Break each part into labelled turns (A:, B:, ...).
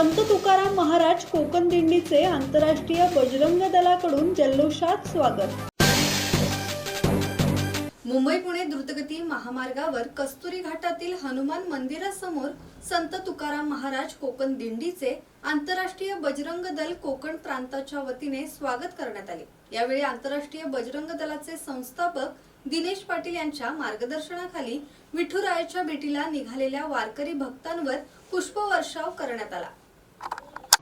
A: संत तुकाराम महाराज कोकण दिंडीचे आंतरराष्ट्रीय बजरंग दलाकडून जल्लोषात स्वागत.
B: मुंबई पुणे द्रुतगती महामार्गावर कस्तुरी घाटातील हनुमान मंदिरासमोर संत तुकाराम महाराज कोकण दिंडीचे आंतरराष्ट्रीय बजरंग दल कोकण प्रांताच्या वतीने स्वागत करण्यात आले. यावेळी आंतरराष्ट्रीय बजरंग दलाचे संस्थापक दिनेश पाटील यांच्या मार्गदर्शनाखाली विठुरायाच्या भेटीला निघालेल्या वारकरी भक्तांवर पुष्पवर्षाव करण्यात आला.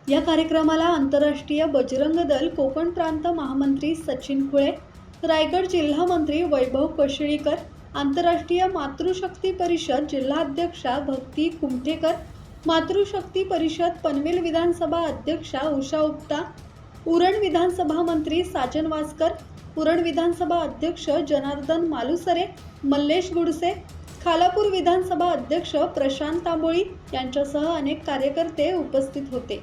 A: या कार्यक्रमाला आंतरराष्ट्रीय बजरंग दल कोकण प्रांत महामंत्री सचिन खुळे रायगड जिल्हा मंत्री वैभव कशिळीकर आंतरराष्ट्रीय मातृशक्ती परिषद जिल्हाध्यक्षा भक्ती कुमठेकर मातृशक्ती परिषद पनवेल विधानसभा अध्यक्षा उषा उप्ता उरण विधानसभा मंत्री साजन वासकर उरण विधानसभा अध्यक्ष जनार्दन मालुसरे मल्लेश गुडसे खालापूर विधानसभा अध्यक्ष प्रशांत तांबोळी यांच्यासह अनेक कार्यकर्ते उपस्थित होते.